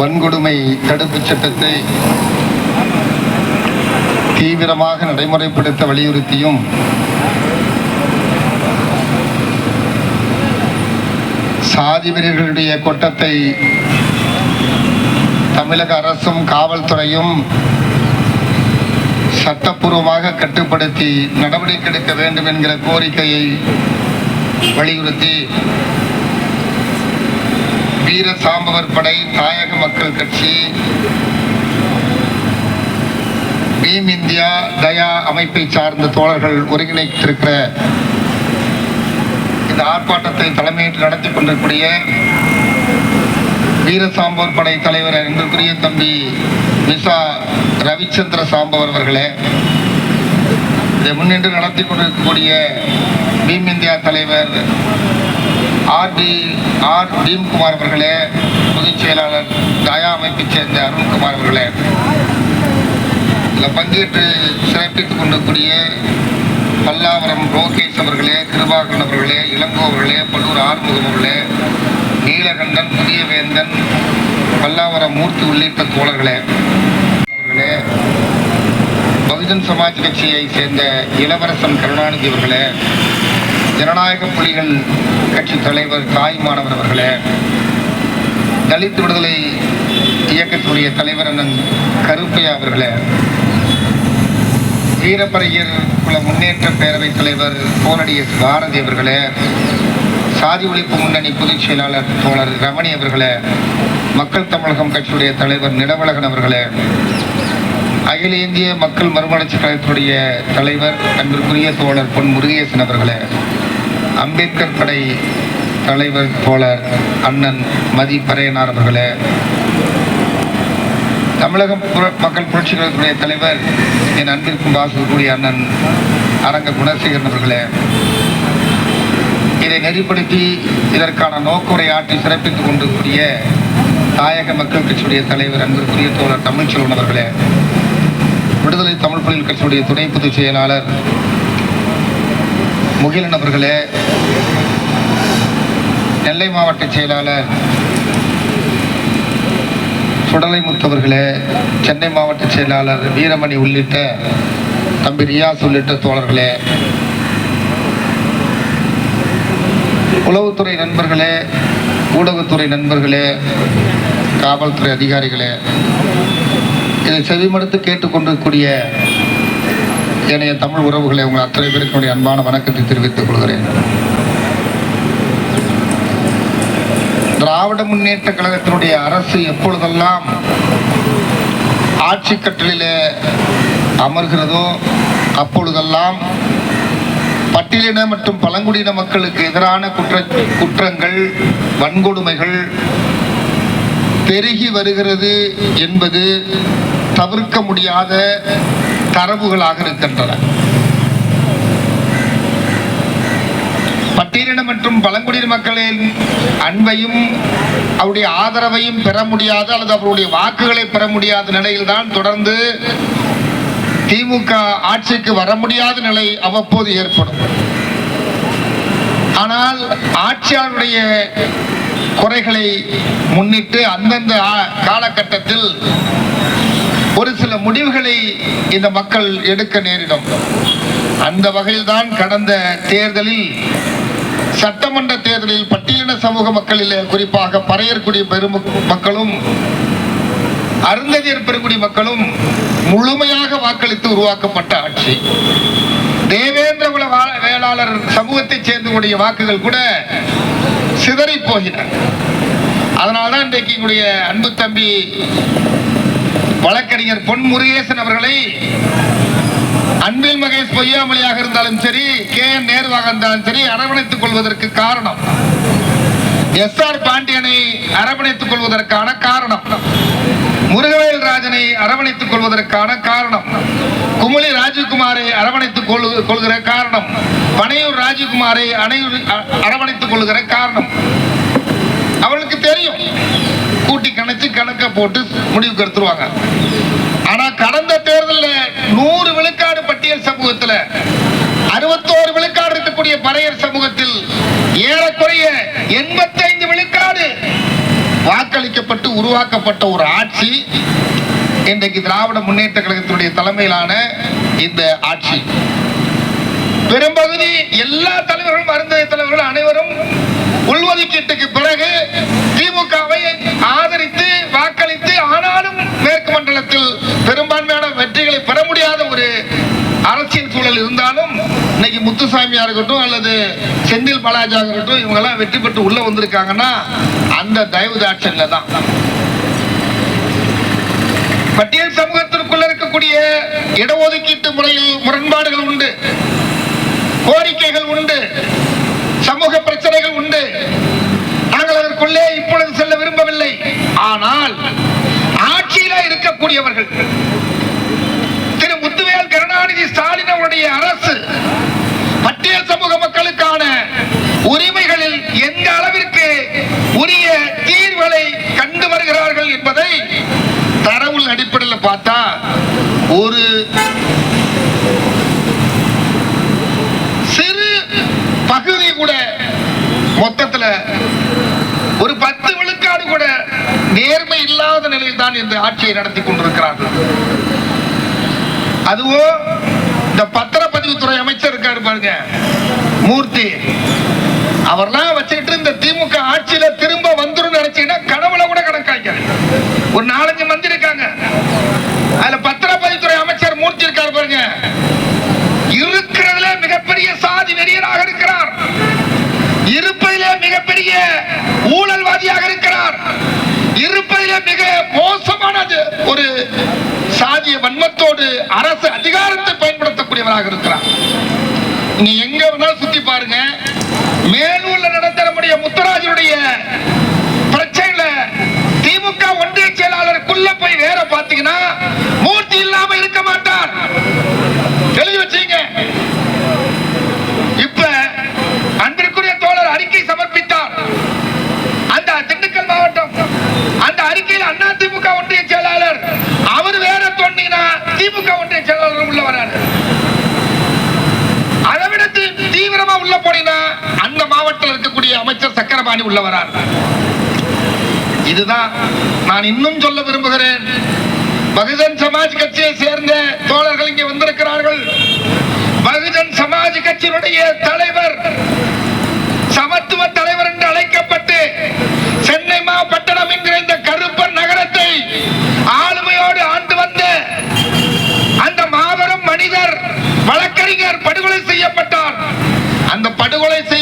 வன்கொடுமை தடுப்பு சட்டத்தை தீவிரமாக நடைமுறைப்படுத்த வலியுறுத்தியும் சாதி கூட்டத்தை கொட்டத்தை தமிழக அரசும் காவல்துறையும் சட்டப்பூர்வமாக கட்டுப்படுத்தி நடவடிக்கை எடுக்க வேண்டும் என்கிற கோரிக்கையை வலியுறுத்தி வீர சாம்பவர் படை தாயக மக்கள் கட்சி பீம் இந்தியா தயா அமைப்பை சார்ந்த தோழர்கள் ஒருங்கிணைத்திருக்கிற இந்த ஆர்ப்பாட்டத்தை தலைமையேற்று நடத்தி கொண்டிருக்கூடிய வீர சாம்பவர் படை தலைவர் அன்பிற்குரிய தம்பி மிசா ரவிச்சந்திர சாம்பவர் அவர்களே இதை முன்னின்று நடத்தி கொண்டிருக்கக்கூடிய பீம் இந்தியா தலைவர் ஆர் டி ஆர் பீம்குமார் அவர்களே பொதுச் செயலாளர் தயா அமைப்பைச் சேர்ந்த அருண்குமார் அவர்களே. இதில் பங்கேற்று சிறப்பித்துக் கொண்டக்கூடிய பல்லாவரம் ரோகேஷ் அவர்களே கிருபாகரன் அவர்களே இளங்கோ அவர்களே பல்லூர் ஆறுமுகம் அவர்களே நீலகண்டன் புதியவேந்தன் பல்லாவரம் மூர்த்தி உள்ளிட்ட தோழர்களே. அவர்களே பகுஜன் சமாஜ் கட்சியை சேர்ந்த இளவரசன் கருணாநிதி அவர்களே ஜனநாயக புலிகள் கட்சி தலைவர் தாய்மானவர் அவர்களே தலித் விடுதலை இயக்கத்துடைய தலைவர் அண்ணன் கருப்பையா அவர்களே வீரப்பரையர் குல முன்னேற்ற பேரவைத் தலைவர் கோனடி எஸ். பாரதி அவர்களே சாதி ஒழிப்பு முன்னணி பொதுச் செயலாளர் தோழர் ரமணி அவர்களே மக்கள் தமிழகம் கட்சியுடைய தலைவர் நிலவழகன் அவர்களே அகில இந்திய மக்கள் மறுமலர்ச்சி கழகத்துடைய தலைவர் அன்பிற்குரிய தோழர் பொன் முருகேசன் அவர்களே அம்பேத்கர் படை தலைவர் தோழர் அண்ணன் மதி பறையனார் அவர்களே. தமிழக புர- மக்கள் புரட்சி கழகத்துடைய தலைவர் என் அன்பிற்கும் வாசக்கூடிய அண்ணன் அரங்க குணசேகரன் அவர்களே. இதை நெறிப்படுத்தி இதற்கான நோக்குரை ஆற்றி சிறப்பித்துக் கொண்டிருக்கூடிய தாயக மக்கள் கட்சியுடைய தலைவர் அன்பிற்குரிய தோழர் தமிழ்ச்செல்வன் அவர்களே. விடுதலை தமிழ் பள்ளிகள் கட்சியுடைய துணை பொதுச் செயலாளர் முகிலன் அவர்களே நெல்லை மாவட்ட செயலாளர் சுடலைமுத்து அவர்களே சென்னை மாவட்ட செயலாளர் வீரமணி உள்ளிட்ட தம்பி ரியாஸ் உள்ளிட்ட தோழர்களே உளவுத்துறை நண்பர்களே ஊடகத்துறை நண்பர்களே காவல்துறை அதிகாரிகளே இதை செவிமடுத்து கேட்டுக்கொண்டிருக்கூடிய ஏனைய தமிழ் உறவுகளை உங்கள் அத்தனை பேருக்கினுடைய அன்பான வணக்கத்தை தெரிவித்துக் கொள்கிறேன். திராவிட முன்னேற்ற கழகத்தினுடைய அரசு எப்பொழுதெல்லாம் ஆட்சி கட்டளிலே அமர்கிறதோ அப்பொழுதெல்லாம் பட்டியலின மற்றும் பழங்குடியின மக்களுக்கு எதிரான குற்ற குற்றங்கள் வன்கொடுமைகள் பெருகி வருகிறது என்பது தவிர்க்க முடியாத தரவுகளாக இருக்கின்றன. பட்டியலின மற்றும் பழங்குடியின மக்களின் அன்பையும் அவருடைய ஆதரவையும் பெற முடியாத அல்லது அவருடைய வாக்குகளை பெற முடியாத நிலையில்தான் தொடர்ந்து திமுக ஆட்சிக்கு வர முடியாத நிலை அவ்வப்போது ஏற்படும். ஆனால் ஆட்சியாளருடைய குறைகளை முன்னிட்டு அந்தந்த காலகட்டத்தில் ஒரு சில முடிவுகளை இந்த மக்கள் எடுக்க நேரிடும். அந்த வகையில்தான் கடந்த தேர்தலில் சட்டமன்ற தேர்தலில் பட்டியலின சமூக மக்களில் குறிப்பாக பறையர்குடி பெரும் மக்களும் அருந்ததியர் பெருங்குடி மக்களும் முழுமையாக வாக்களித்து உருவாக்கப்பட்ட ஆட்சி. தேவேந்திரகுல வா- வேளாளர் சமூகத்தைச் சேர்ந்தவருடைய வாக்குகள் கூட சிதறி போகின அதனால்தான் இன்றைக்கு எங்களுடைய அன்பு தம்பி வழக்கறிஞர் பொன் முருகேசன் அவர்களை அன்பில் மகேஷ் பொய்யாமொழியாக இருந்தாலும் சரி கே என் நேருவாக இருந்தாலும் சரி அரவணைத்துக் கொள்வதற்கு காரணம். எஸ் ஆர் பாண்டியனை அரவணைத்துக் கொள்வதற்கான காரணம். முருகவேல் ராஜனை அரவணைத்துக் கொள்வதற்கான காரணம். குமுளி ராஜீவ்குமாரை அரவணைத்துக் கொள்ளு- கொள்கிற காரணம். பனையூர் ராஜீவ்குமாரை அணையூர் அரவணைத்துக் கொள்கிற காரணம். அவளுக்கு தெரியும். கணக்கை போட்டு முடிவுக்கு எடுத்துருவாங்க. ஆனா கடந்த தேர்தலில் நூறு விழுக்காடு பட்டியல் சமூகத்தில் அறுபத்தோரு விழுக்காடு இருக்கக்கூடிய பறையர் சமூகத்தில் ஏறக்குறைய எண்பத்தைந்து விழுக்காடு வாக்களிக்கப்பட்டு உருவாக்கப்பட்ட ஒரு ஆட்சி இன்றைக்கு திராவிட முன்னேற்ற கழகத்தினுடைய தலைமையிலான இந்த ஆட்சி. பெரும்பகுதி எல்லா தலைவர்களும் அருந்ததி தலைவர்கள் அனைவரும் உள்ஒதுக்கீட்டுக்கு பிறகு திமுகவை ஆதரித்து வாக்களித்து ஆனாலும் மேற்கு மண்டலத்தில் பெரும்பான்மையான வெற்றிகளை பெற முடியாத ஒரு அரசியல் சூழல் இருந்தாலும் இன்னைக்கு முத்துசாமியா இருக்கட்டும் அல்லது செந்தில் பாலாஜா இருக்கட்டும் இவங்க எல்லாம் வெற்றி பெற்று உள்ள வந்திருக்காங்கன்னா அந்த தயவு தாட்சன்ல தான். பட்டியல் சமூகத்திற்குள்ள இருக்கக்கூடிய இடஒதுக்கீட்டு முறையில் முரண்பாடுகள் உண்டு. கோரிக்கைகள் உண்டு. சமூக பிரச்சனைகள் உண்டு. நாங்கள் அதற்குள்ளே இப்பொழுது செல்ல விரும்பவில்லை. ஆனால் ஆட்சியில இருக்கக்கூடியவர்கள் திரு முத்துவேல் கருணாநிதி ஸ்டாலின் அவருடைய அரசு பட்டியல் சமூக மக்களுக்கான உரிமைகளில் எந்த அளவிற்கு உரிய தீர்வுகளை கண்டு வருகிறார்கள் என்பதை தரவுள் அடிப்படையில் பார்த்தா ஒரு சிறு பகுதி கூட மொத்தத்தில் ஒரு பத்து விழுக்காடு கூட நேர்மை இல்லாத நிலையில் தான் இந்த ஆட்சியை நடத்தி கொண்டிருக்கிறார்கள். அதுவோ இந்த பத்திரப்பதிவுத்துறை அமைச்சர் இருக்காரு பாருங்க. மூர்த்தி. அவர்லாம் வச்சுக்கிட்டு இந்த திமுக ஆட்சியில திரும்ப வந்துரும் நினைச்சீங்கன்னா கனவுல கூட கணக்காங்க ஒரு நாள் மந்திரி இருக்காங்க அதுல பத்திரப்பதிவுத்துறை அமைச்சர் மூர்த்தி இருக்காரு பாருங்க இருக்கிறதுல மிகப்பெரிய சாதி வெறியராக இருக்கிறார் இருப்பதிலே மிகப்பெரிய ஊழல்வாதியாக இருக்கிறார் இருப்பதிலே மிக மோசமானது ஒரு சாதிய வன்மத்தோடு அரசு அதிகாரத்தை தலைவராக இருக்கிறார் நீங்க எங்க வேணாலும் சுத்தி பாருங்க. மேலூர்ல நடத்த நம்முடைய முத்துராஜனுடைய பிரச்சனையில திமுக ஒன்றிய செயலாளருக்குள்ள போய் வேற பாத்தீங்கன்னா மூர்த்தி இல்லாம இருக்க மாட்டார். எழுதி வச்சீங்க. இப்ப அன்பிற்குரிய தோழர் அறிக்கை சமர்ப்பித்தார். அந்த திண்டுக்கல் மாவட்டம் அந்த அறிக்கையில் அண்ணா திமுக ஒன்றிய செயலாளர் அவர் வேற தோண்டினா திமுக ஒன்றிய செயலாளர் உள்ள வராரு அதை விட தீ- தீவிரமா உள்ள போனீங்கன்னா அந்த மாவட்டத்தில் இருக்கக்கூடிய அமைச்சர் சக்கரபாணி உள்ள வரார் இதுதான் நான் இன்னும் சொல்ல விரும்புகிறேன். பகுஜன் சமாஜ் கட்சியை சேர்ந்த தோழர்கள் இங்கே வந்திருக்கிறார்கள். பகுஜன் சமாஜ் கட்சியினுடைய தலைவர் சமத்துவ தலைவர் என்று அழைக்கப்பட்டு சென்னை மாவட்டணம் என்கிற இந்த கருப்பன் நகரத்தை ஆளுமையோடு ஆண்டு வந்த அந்த மாபெரும் மனிதர் வழக்கறிஞர் படுகொலை செய்யப்பட்டார். அந்த படுகொலை செய்ய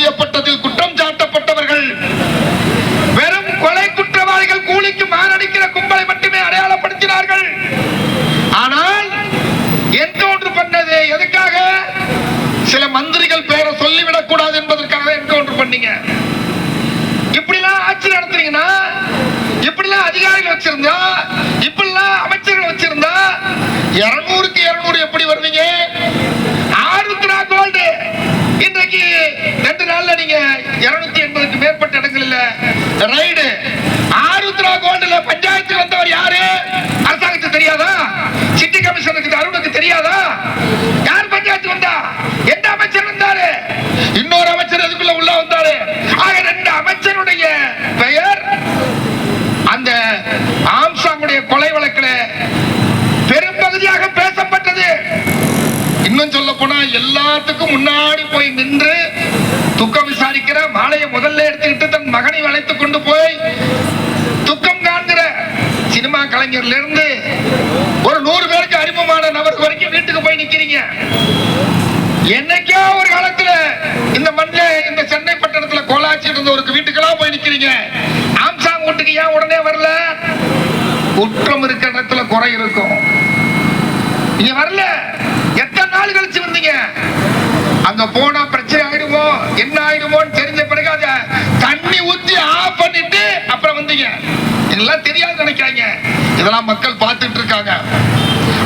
ரைடு. ஆருத்ரா கோல்டுல பஞ்சாயத்து வந்தவர் யாரு? அரசாங்கத்துக்கு தெரியாதா? சிட்டி கமிஷனுக்கு அருணுக்கு தெரியாதா? யார் பஞ்சாயத்து வந்தா? எந்த அமைச்சர் வந்தாரு? இன்னொரு அமைச்சர் அதுக்குள்ள உள்ள வந்தாரு? ஆக ரெண்டு அமைச்சருடைய பெயர் அந்த ஆம்சாங்குடைய கொலை வழக்கில் பெரும்பகுதியாக பேசப்பட்டது. இன்னும் சொல்ல போனா எல்லாத்துக்கும் முன்னாடி போய் நின்று துக்கம் விசாரிக்கிற மாலையை முதல்ல எடுத்து தன் மகனை அழைத்துக் கொண்டு போய் துக்கம் காண்கிற சினிமா கலைஞர்ல இருந்து ஒரு நூறு பேருக்கு அறிமுகமான நபர் வரைக்கும் வீட்டுக்கு போய் நிக்கிறீங்க. என்னைக்கோ ஒரு காலத்துல இந்த மண்ணில இந்த சென்னை பட்டணத்துல கோலாச்சி இருந்தவருக்கு வீட்டுக்கெல்லாம் போய் நிக்கிறீங்க? ஆம்சாங் வீட்டுக்கு ஏன் உடனே வரல? குற்றம் இருக்கிற இடத்துல குறை இருக்கும். நீங்க வரல. எத்தனை நாள் கழிச்சு வந்தீங்க? அங்க போனா பிரச்சனை ஆயிடுமோ? என்ன ஆயிடுமோன்னு தெரிஞ்ச பிறகு அத தண்ணி ஊத்தி ஆஃப் பண்ணிட்டு அப்புறம் வந்தீங்க. இதெல்லாம் தெரியாது நினைக்கிறாங்க இதெல்லாம் மக்கள் பார்த்துட்டு இருக்காங்க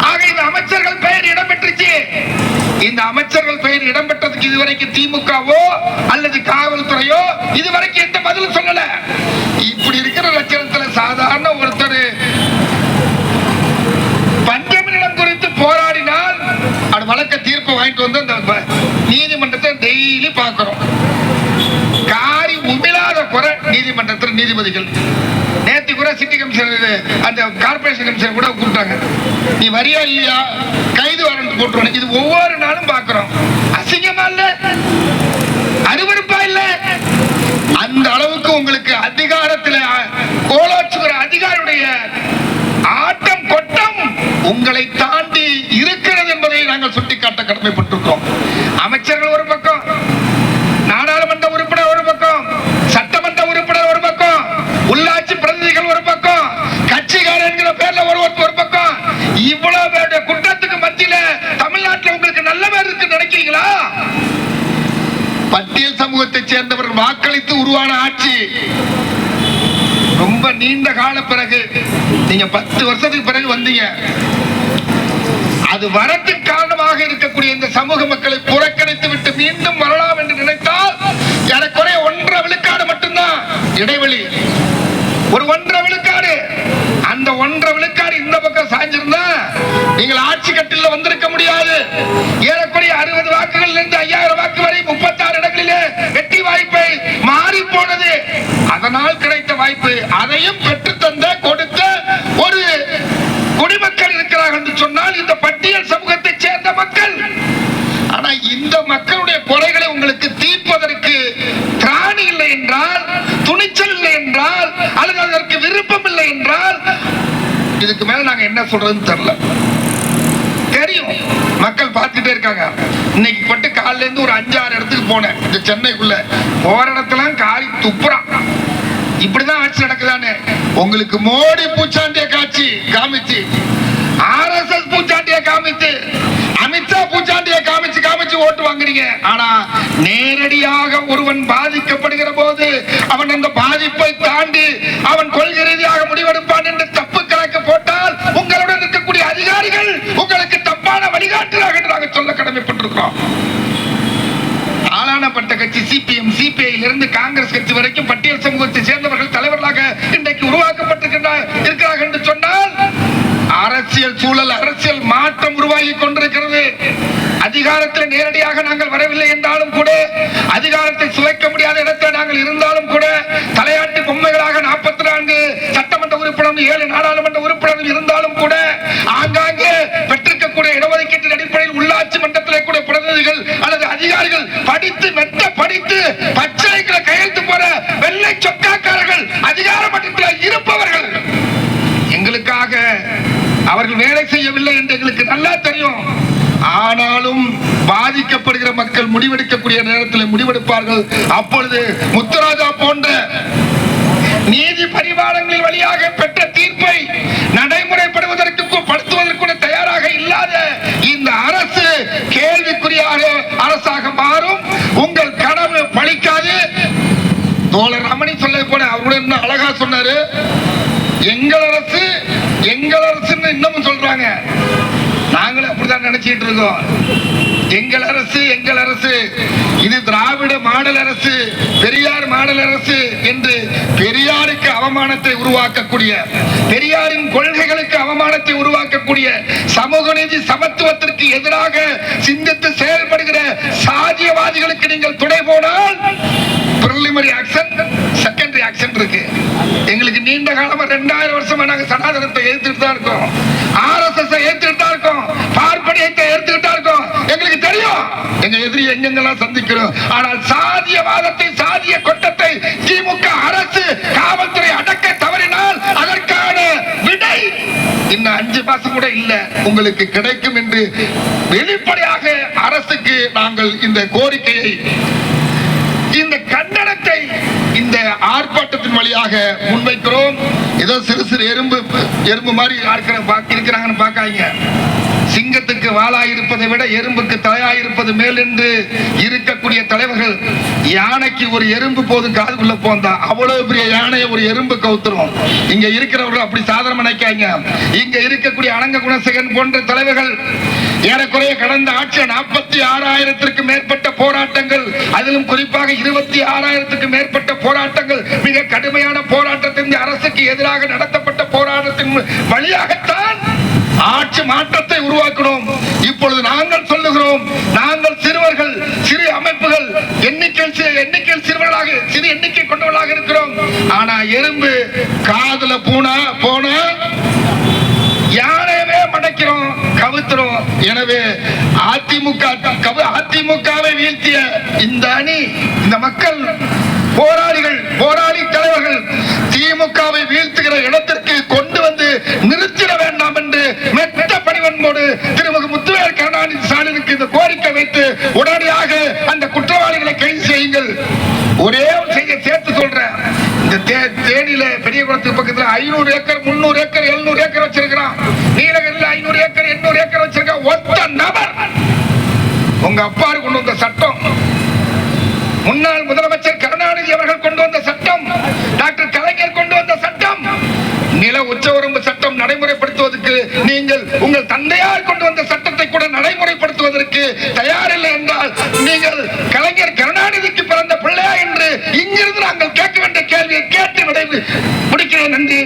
ஆக இந்த அமைச்சர்கள் பெயர் இடம்பெற்றுச்சு. இந்த அமைச்சர்கள் பெயர் இடம்பெற்றதுக்கு இதுவரைக்கும் திமுகவோ அல்லது காவல்துறையோ இதுவரைக்கும் எந்த பதிலும் சொல்லல. இப்படி இருக்கிற லட்சணத்துல சாதாரண ஒருத்தர் பஞ்சமனிடம் குறித்து போராடினால் அது வழக்க தீர்ப்பு வாங்கிட்டு வந்து அந்த நீதிமன்றத்தை டெய்லி பார்க்கிறோம். காரி உமிழாத குறை நீதிமன்றத்தில் நீதிபதிகள். நேத்து கூட சிட்டி கமிஷனர் அந்த கார்பரேஷன் கமிஷனர் கூட கூப்பிட்டாங்க. நீ வரியா இல்லையா? கைது வாரண்ட் போட்டுருவாங்க இது ஒவ்வொரு நாளும் பாக்குறோம். அசிங்கமா இல்ல? அருவருப்பா இல்ல? அந்த அளவுக்கு உங்களுக்கு அதிகாரத்துல கோலாச்சுகிற அதிகாரியுடைய ஆட்டம் கொட்டம் உங்களை தாண்டி இருக்கிறது என்பதை நாங்கள் சுட்டிக்காட்ட கடமைப்பட்டிருக்கோம் அமைச்சர்கள் ஒரு பக்கம் நாடாளுமன்ற உறுப்பினர் ஒரு பக்கம் சட்டமன்ற உறுப்பினர் ஒரு பக்கம் உள்ளாட்சி பிரதிநிதிகள் ஒரு பக்கம் கட்சிக்காரர் என்கிற பேர்ல ஒரு ஒரு பக்கம் இவ்வளவு பேருடைய குற்றத்துக்கு மத்தியில தமிழ்நாட்டில் உங்களுக்கு நல்ல பேர் இருக்கு பட்டியல் சமூகத்தை சேர்ந்தவர்கள் வாக்களித்து உருவான ஆட்சி. ரொம்ப நீண்ட கால பிறகு நீங்க பத்து வருஷத்துக்கு பிறகு வந்தீங்க. அது வரத்துக்கு காரணமாக இருக்கக்கூடிய இந்த சமூக மக்களை புறக்கணித்து விட்டு மீண்டும் வரலாம் என்று நினைத்தால் ஏறக்குறைய ஒன்றரை விழுக்காடு மட்டும்தான் இடைவெளி. ஒரு ஒன்றரை விழுக்காடு. அந்த ஒன்றரை விழுக்காடு இந்த பக்கம் சாய்ஞ்சிருந்தா நீங்கள் ஆட்சி கட்டில வந்திருக்க முடியாது. ஏறக்குறைய அறுபது வாக்குகள் இருந்து ஐயாயிரம் வாக்கு வரை முப்பத்தாறு இடங்களிலே வெற்றி வாய்ப்பை மாறி போனது அதனால் கிடைத்த வாய்ப்பு அதையும் பெற்றுத்தந்த கொடுத்த ஒரு குடிமக்கள் இருக்கிறார்கள் என்று சொன்னால் இந்த பட்டியல் சமூகத்தைச் சேர்ந்த மக்கள். ஆனா இந்த மக்களுடைய குறைகளை உங்களுக்கு தீர்ப்பதற்கு திராணி இல்லை என்றால் துணிச்சல் இல்லை என்றால் அல்லது அதற்கு விருப்பம் இல்லை என்றால் இதுக்கு மேல நாங்க என்ன சொல்றதுன்னு தெரியல. தெரியும். மக்கள் பார்த்துட்டே இருக்காங்க. இன்னைக்கு பட்டு காலையில இருந்து ஒரு அஞ்சாறு இடத்துக்கு போனேன். இந்த சென்னைக்குள்ள. போற இடத்துல காரி துப்புறான். இப்படிதான் ஆட்சி நடக்கலான்னு உங்களுக்கு மோடி பூச்சாண்டிய காட்சி காமிச்சு ஆர்எஸ்எஸ் பூச்சாண்டிய காமிச்சு அமித்ஷா பூச்சாண்டிய காமிச்சு காமிச்சு ஓட்டு வாங்குறீங்க ஆனா நேரடியாக ஒருவன் பாதிக்கப்படுகிற போது அவன் அந்த பாதிப்பை தாண்டி அவன் கொள்கை ரீதியாக முடிவெடுப்பான் என்று தப்பு கணக்கு போட்டால் உங்களுடன் இருக்கக்கூடிய அதிகாரிகள் உங்களுக்கு தப்பான வழிகாட்டுறாங்க என்று நாங்கள் சொல்ல கடமைப்பட்டிருக்கிறோம். ஆளானப்பட்ட கட்சி சிபிஎம் சிபிஐல இருந்து காங்கிரஸ் கட்சி வரைக்கும் பட்டியல் சமூகத்தை சேர்ந்தவர்கள் தலைவர்களாக இன்றைக்கு உருவாக்கப்பட்டிருக்கின்ற இருக்கிறார்கள் என்று சொன்னால் அரசியல் சூழல் அரசியல் மாற்றம் உருவாகி கொண்டிருக்கிறது. அதிகாரத்தில் நேரடியாக நாங்கள் வரவில்லை என்றாலும் கூட அதிகாரத்தை சுவைக்க முடியாத இடத்தில் நாங்கள் இருந்தாலும் கூட தலையாட்டு பொம்மைகளாக நாற்பத்தி நான்கு சட்டமன்ற உறுப்பினரும் ஏழு நாடாளுமன்ற உறுப்பினரும் இருந்தாலும் அவர்கள் வேலை செய்யவில்லை என்று எங்களுக்கு நல்லா தெரியும். ஆனாலும் பாதிக்கப்படுகிற மக்கள் முடிவெடுக்கக்கூடிய நேரத்தில் முடிவெடுப்பார்கள். அப்பொழுது முத்துராஜா போன்ற நீதி பரிமாணங்களின் வழியாக பெற்ற தீர்ப்பை நடைமுறைப்படுவதற்கு படுத்துவதற்கு தயாராக இல்லாத இந்த அரசு கேள்விக்குறியாக அரசாக மாறும். உங்கள் கனவு பழிக்காது. தோழர் ரமணி சொல்ல போன அவரோட அழகா சொன்னாரு? எங்கள் அரசு எங்கள் அரசுன்னு இன்னமும் சொல்றாங்க. நாங்களும் அப்படிதான் நினைச்சிட்டு இருக்கோம். எங்கள் அரசு எங்கள் அரசு. இது திராவிட மாடல் அரசு பெரியார் மாடல் அரசு என்று பெரியாருக்கு அவமானத்தை உருவாக்கக்கூடிய பெரியாரின் கொள்கைகளுக்கு அவமானத்தை உருவாக்கக்கூடிய சமூக நீதி சமத்துவத்திற்கு எதிராக சிந்தித்து செயல்படுகிற சாதியவாதிகளுக்கு நீங்கள் துணை போனால் பிரிலிமரி ஆக்சன் எங்களுக்கு நீண்ட காலமா ரெண்டாயிரம் வருஷமா நாங்க சனாதனத்தை எதிர்த்துட்டு தான் இருக்கோம். ஆர்எஸ்எஸ் எதிர்த்துட்டு தான் இருக்கோம். பார்ப்பனியத்தை எதிர்த்துட்டு தான் இருக்கோம். எங்களுக்கு தெரியும். எங்க எதிரி எங்கெங்கெல்லாம் சந்திக்கிறோம். ஆனால் சாதியவாதத்தை சாதிய கொட்டத்தை திமுக அரசு காவல்துறை அடக்க தவறினால் அதற்கான விடை இன்னும் அஞ்சு மாசம் கூட இல்ல. உங்களுக்கு கிடைக்கும் என்று வெளிப்படையாக அரசுக்கு நாங்கள் இந்த கோரிக்கையை இந்த கண்டனத்தை இந்த ஆர்ப்பாட்டத்தின் வழியாக முன்வைக்கிறோம். ஏதோ சிறு சிறு எறும்பு எறும்பு மாதிரி இருக்கிற இருக்கிறாங்கன்னு பார்க்காதீங்க. சிங்கத்துக்கு வாளாய் விட எறும்புக்கு தலையாயிருப்பது மேல் என்று இருக்கக்கூடிய தலைவர்கள் யானைக்கு ஒரு எறும்பு போதும் காதுக்குள்ள போந்தா அவ்வளவு பெரிய யானையை ஒரு எறும்பு கவுத்துரும். இங்க இருக்கிறவர்கள் அப்படி சாதாரண நினைக்காங்க இங்க இருக்கக்கூடிய அனங்க குணசேகன் போன்ற தலைவர்கள் ஏறக்குறைய கடந்த ஆட்சியில் நாற்பத்தி ஆறாயிரத்திற்கு மேற்பட்ட போராட்டங்கள் அதிலும் குறிப்பாக இருபத்தி ஆறாயிரத்துக்கு மேற்பட்ட போராட்டங்கள் மிக கடுமையான போராட்டத்தின் அரசுக்கு எதிராக நடத்தப்பட்ட போராட்டத்தின் வழியாகத்தான் ஆட்சி மாற்றத்தை உருவாக்கணும். இப்பொழுது நாங்கள் சொல்லுகிறோம் நாங்கள் சிறுவர்கள் சிறு அமைப்புகள் எண்ணிக்கை எண்ணிக்கை சிறுவர்களாக சிறு எண்ணிக்கை கொண்டவர்களாக இருக்கிறோம். ஆனா எறும்பு காதுல பூனா போன யானையவே மடக்கிறோம் கவுத்துறோம். எனவே அதிமுக அதிமுகவை வீழ்த்திய இந்த அணி இந்த மக்கள் போராடி போராளி தலைவர்கள் திமுகவை வீழ்த்துகிற இடத்திற்கு கொண்டு வந்து நிறுத்திட வேண்டாம் என்று மெத்த பணிவன்போடு திருமுக முத்துவேல் கருணாநிதி ஸ்டாலினுக்கு இந்த கோரிக்கை வைத்து உடனடியாக அந்த குற்றவாளிகளை கைது செய்யுங்கள் ஒரே ஒரு செய்தியை சேர்த்து சொல்றேன் இந்த தே- தேனியில பெரிய குளத்துக்கு பக்கத்துல ஐநூறு ஏக்கர் முன்னூறு ஏக்கர் எழுநூறு ஏக்கர் வச்சிருக்கிறான். நீலகிரியில் ஐநூறு ஏக்கர் எண்ணூறு ஏக்கர் வச்சிருக்க ஒத்த நபர். உங்க அப்பாரு கொண்டு வந்த சட்டம். முன்னாள் முதலமைச்சர் கருணாநிதி அவர்கள் கொண்டு வந்த சட்டம். டாக்டர் கலைஞர் கொண்டு வந்த சட்டம். நில உச்சவரம்பு சட்டம் நடைமுறைப்படுத்துவதற்கு நீங்கள் உங்கள் தந்தையார் கொண்டு வந்த சட்டத்தை கூட நடைமுறைப்படுத்துவதற்கு தயாரில்லை என்றால் நீங்கள் கலைஞர் கருணாநிதிக்கு பிறந்த பிள்ளையா என்று இங்கிருந்து நாங்கள் கேட்க வேண்டிய கேள்வியை கேட்டு விடைவு முடிக்கிறேன். நன்றி.